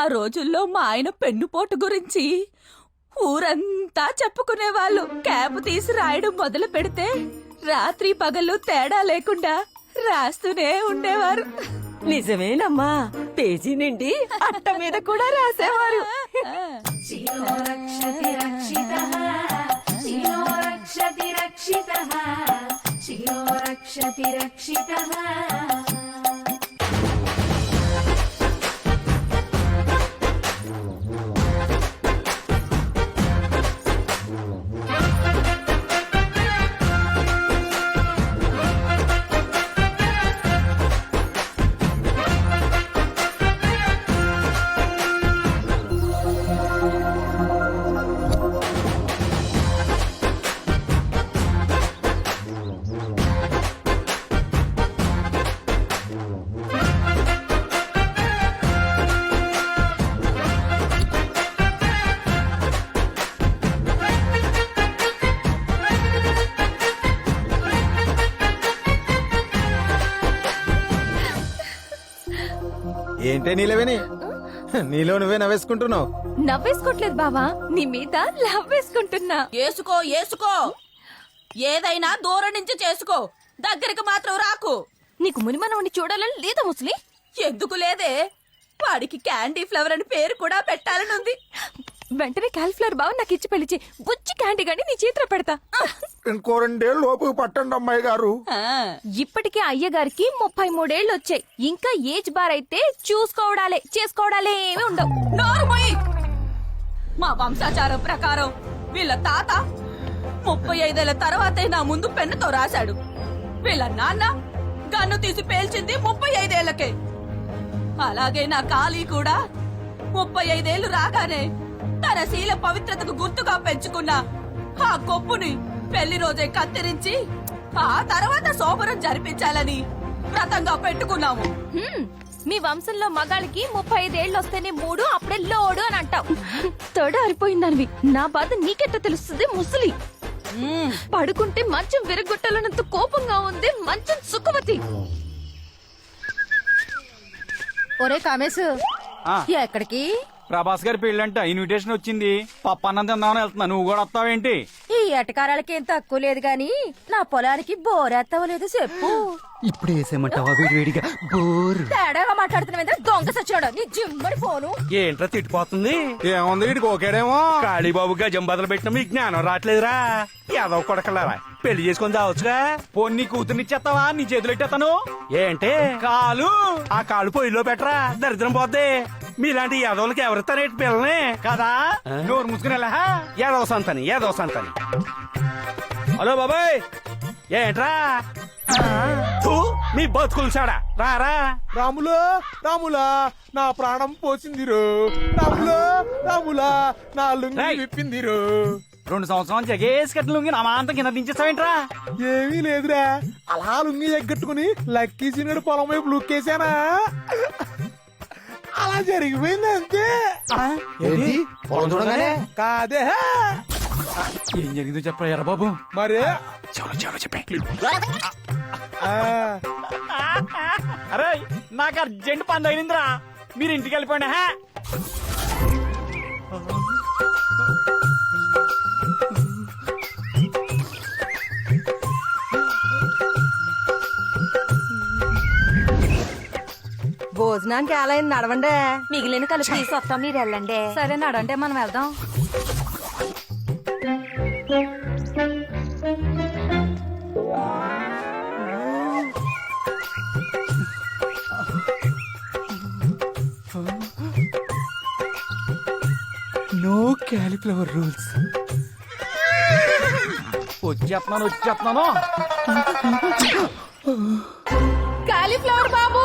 ఆ రోజుల్లో మా ఆయన పెన్నుపోటు గురించి. ఊరంతా చెప్పుకునేవాళ్ళు. క్యాబ్ తీసి రాయడం మొదలు పెడితే రాత్రి పగలు తేడా లేకుండా రాస్తూనే ఉండేవారు. నిజమేనమ్మా. పేజీ నిండి అట్ట మీద కూడా రాసేవారు. రక్షతి. రక్షిత రక్షిత. ఏంటే నీలవేని నీలో నువ్వే నవ్వేసుకుంటున్నావు. నవ్వేసుకోవట్లేదు బావా నీ మీద లవ్ వేసుకుంటున్నా ఏసుకో ఏసుకో. ఏదైనా దూరం నుంచి చేసుకో. దగ్గరికి మాత్రం రాకు. నీకు మునిమనవుని చూడాలని లేదా ముసలి? ఎందుకు లేదే? వాడికి క్యాండీ ఫ్లవర్ అని పేరు కూడా పెట్టాలని ఉంది. వెంటనే కాలిఫ్లవర్ బావ నాకు ఇచ్చి పెళ్ళిచి బుచ్చి క్యాండీ గాని నీ చేతిలో పెడతా. ఇంకో రెండేళ్ళు లోపు పట్టండి అమ్మాయి గారు. ఇప్పటికే అయ్యగారికి ముప్పై మూడేళ్ళు వచ్చాయి. ఇంకా ఏజ్ బార్ అయితే చూసుకోవడాలే చేసుకోవడాలే ఏమి ఉండవు. మా వంశాచారం ప్రకారం వీళ్ళ తాత ముప్పై ఐదేళ్ళ తర్వాతే నా ముందు పెన్నుతో రాశాడు. వీళ్ళ నాన్న గన్ను తీసి పేల్చింది ముప్పై ఐదేళ్ళకే. అలాగే నా కాళీ కూడా ముప్పై ఐదేళ్ళు రాగానే తన శీల పవిత్రతకు గుర్తుగా పెంచుకున్న ఆ కొప్పుని పెళ్ళి రోజే కత్తిరించి ఆ తర్వాత శోభనం జరిపించాలని వ్రతంగా పెట్టుకున్నాము. హ్మ్, మీ వంశంలో మగాళ్ళకి ముప్పై ఐదేళ్ళు వస్తేనే మూడు అప్పుడే లోడు అని అంటావు. తొడ అరిపోయిందనివి నా బాధ నీకెట్ట తెలుస్తుంది ముసలి. పడుకుంటే మంచం విరగొట్టాలన్నంత కోపంగా ఉంది మంచం సుఖవతి ఒరే కామేశ్. ఎక్కడికి? ప్రభాస్ గారి పెళ్ళంట ఇన్విటేషన్ వచ్చింది. పప్పు అన్నం తిందామని వెళ్తున్నా. నువ్వు కూడా వస్తావేంటి? ఈ ఎటకారాలకి ఏం తక్కువ లేదు గాని నా పొలానికి బోరెత్తవ లేదు చెప్పు. ఇప్పుడు వేడివేడిగా బోర్. తేడాగా మాట్లాడుతున్నా దొంగ సచ్చాడు నీ జిమ్మడి ఫోను. ఏంట్రా తిట్టిపోతుంది? ఏముంది? వీడికి ఓకేడేమో. కాళీబాబు గజం బదులు పెట్టిన మీకు జ్ఞానం రావట్లేదురా. ఏదో కొడకలారా. పెళ్ళి చేసుకొని చావచ్చుగా పొన్ని కూతురునిచ్చేస్తావా నీ చేతులు ఏంటే? కాలు. ఆ కాళ్ళు పొయ్యిలో పెట్టరా. దరిద్రం పోద్ది. మీలాంటి యాదవులకి ఎవరిస్తారేంటి పిల్లని కదా? నోరు మూసుకుని వెళ్ళా యాదవ సంతని యాదవ సంతని. హలో బాబాయ్! ఏంట్రా? మీ బతుకులు చాడా? రారా రాములో రాములా నా ప్రాణం పోసిందిరు. రాములో రాములా నా లుంగి. విప్పిందిరు. రెండు సంవత్సరాలు జగేసి కట్టిన లుంగి నా మాంతం కింద దించేస్తావేంట్రా ఏమీ లేదురా. అలా లుంగి ఎగ్గట్టుకుని లక్కీ సీనుడు పొలం వైపు లుక్కేశానా? అలా జరిగిపోయింది అంతే ఏంటి? పొలం చూడగానే? కాదే ఏం జరిగిందో చెప్పరా బాబు? మరి? చెవులు చెవులు చెప్పే. ఆ, అరే నాకు అర్జెంట్ పని తగిలిందిరా. మీరు ఇంటికి వెళ్ళిపోండి భోజనానికి ఎలా అయింది నడవండి. మిగిలిన కలుపు తీసి వస్తాం మీరు వెళ్ళండి. సరే నడంటే మనం వెళ్దాం. No cauliflower rules. వచ్చేస్తున్నాను వచ్చేస్తున్నాను. కాలీఫ్లవర్ బాబు!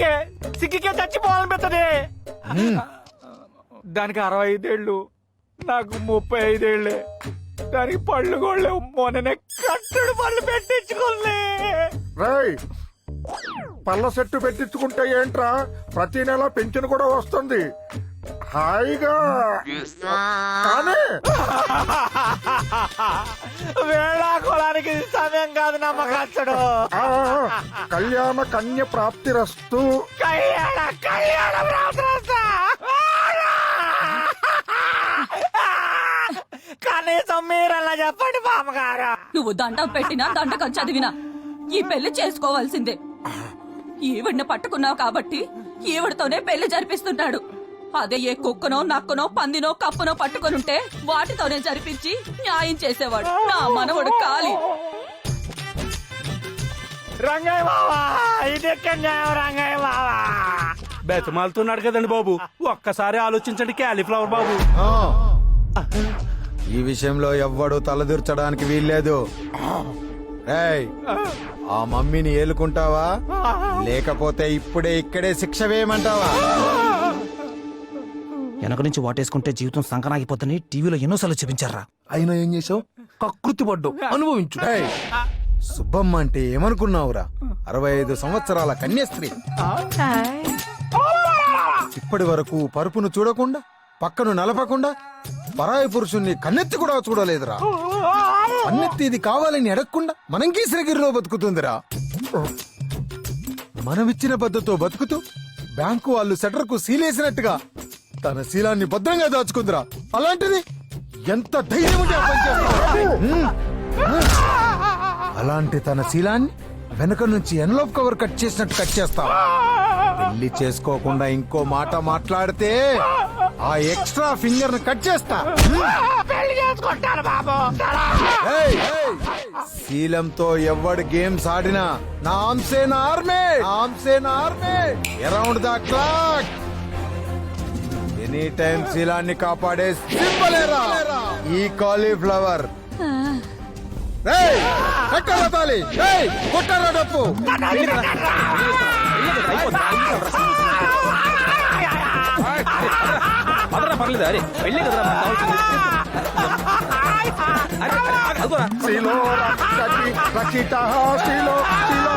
సిగ్గుపడకే సిగ్గుకే చచ్చిపోవాలనిపిస్తుంది దానికి అరవై ఐదేళ్ళు నాకు ముప్పై ఐదేళ్ళే దానికి పళ్ళు గోళ్ళే మొన్ననే కట్టడు పళ్ళు పెట్టించుకోలే రేయ్ పళ్ళ సెట్టు పెట్టించుకుంటే ఏంట్రా? ప్రతి నెల పెన్షన్ కూడా వస్తుంది. హాయిగా. కానీ. వేళా కులానికి సమయం కాదు నమ్మకచ్చడు ఆ, కళ్యాణ కన్య ప్రాప్తిరస్తు. కళ్యాణ కళ్యాణ ప్రార్థన కనీసం మీరలా చెప్పండి బామ్మగారు. నువ్వు దండం పెట్టినా దండకం చదివినా ఈ పెళ్ళి చేసుకోవాల్సిందే. ఈవిడ్ని పట్టుకున్నావు కాబట్టి ఈవిడతోనే పెళ్ళి జరిపిస్తున్నాడు. అదే ఏ కుక్కనో నక్కనో పందినో కప్పనో పట్టుకొనుంటే వాటితోనే జరిపించి న్యాయం చేసేవాడు. నా మనవడు కాలి. రంగయ్య బావా ఇది రంగయ్య బావా? బెతమాలుతున్నాడు కదండి బాబు. ఒక్కసారి ఆలోచించండి క్యాలీఫ్లవర్ బాబు. ఆ. ఈ విషయంలో ఎవ్వడు తలదూర్చడానికి వీల్లేదు. ఆ మమ్మీని ఏలుకుంటావా? లేకపోతే ఇప్పుడే ఇక్కడే శిక్ష వేయమంటావా? వెనక నుంచి వాటేసుకుంటే జీవితం సంకనాగిపోతుంది టీవీలో ఎన్నోసార్లు చూపించారా. అయినా ఏం చేసావు కకృతి పడ్డు అనుభవించు. సుబ్బమ్మ అంటే ఏమనుకున్నావురా? అరవై ఐదు సంవత్సరాల కన్యాస్త్రీ. ఇప్పటి వరకు పరుపును చూడకుండా పక్కను నలపకుండా పరాయి పురుషుణ్ణి కన్నెత్తి కూడా చూడలేదురా. కన్నెత్తి ఇది కావాలని అడగకుండా మనం గీసరగిరిలో బతుకుతుందిరా. మనమిచ్చిన పద్ధతితో బతుకుతూ బ్యాంకు వాళ్ళు సెటర్కు సీలేసినట్టుగా తన శీలాన్ని భద్రంగా దాచుకుందిరా. అలాంటిది ఎంత ధైర్యం ఉంటే ఆ పని చేస్తావురా? హ్మ్. అలాంటి తన శీలాన్ని వెనక నుంచి ఎన్లోప్ కవర్ కట్ చేసినట్టు కట్ చేస్తావా. పెళ్ళి చేసుకోకుండా ఇంకో మాట మాట్లాడితే ఆ ఎక్స్ట్రా ఫింగర్ని కట్ చేస్తా. ఏయ్, ఏయ్, శీలంతో ఎవడు గేమ్స్ ఆడినా నా ఆమ్సే నా ఆర్మే? నా ఆమ్సే నా ఆర్మే? Around the clock any time శీలాన్ని కాపాడే ఈ కాలీఫ్లవర్. కట్టరా డప్పు. పర్లేదు? అరే వెళ్ళి రక్షతి శిలో శిలో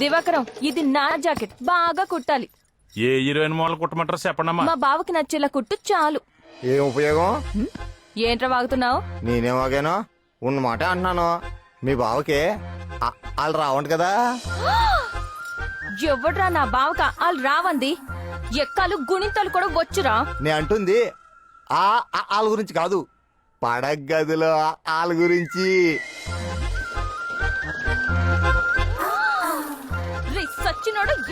దివాకరం ఇది నా జాకెట్. బాగా కుట్టాలి. ఏ హీరోయిన్ మోడల్ కుట్టమంటారు చెప్పండమ్మా. మా బావకి నచ్చేలా కుట్టు చాలు. ఏం ఉపయోగం? ఏంట్రా వాగుతున్నావు? నేనేమాగానో ఉన్న మాట అంటున్నాను మీ బావకి వాళ్ళు రావంట కదా. ఎవడ్రా నా బావక? వాళ్ళు రావంది ఎక్కాలు గుణింతలు కూడా వచ్చురా. నే అంటుంది. ఆ వాళ్ళ గురించి కాదు. పడగ గదిలో ఆ- వాళ్ళ గురించి.